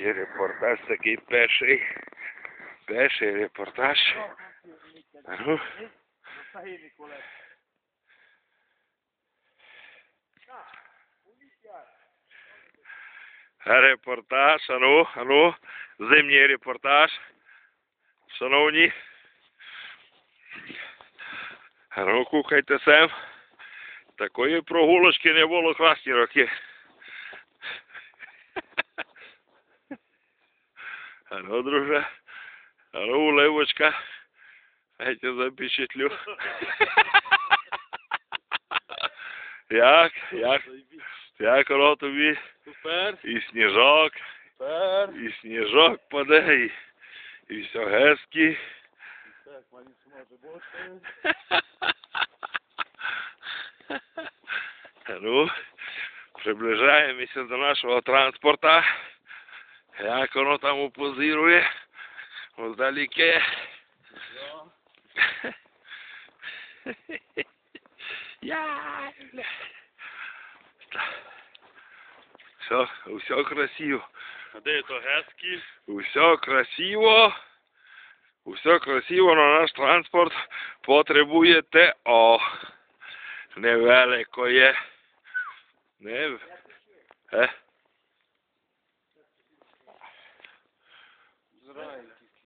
Невеличкий репортаж, такий перший. Перший репортаж. Ну, репортаж, а ну, а ну, зимній репортаж. Шановні. А ну, кухайте сем. Такої прогулочки не було красні роки. А ну, друже, а ну, уливочка. Я тебе запечатлю. Як? Як? Як воно тобі? Супер, І сніжок, супер. і сніжок паде, і, і все гески. Так, маленько може бути. Ну, приближаємося до нашого транспорта. Як воно там позирує. Вдалеке. Я. Все, все красиво. А де то гески? Усе красиво. Усе красиво, але наш транспорт потребує ТО. Невеликої. Не... Е?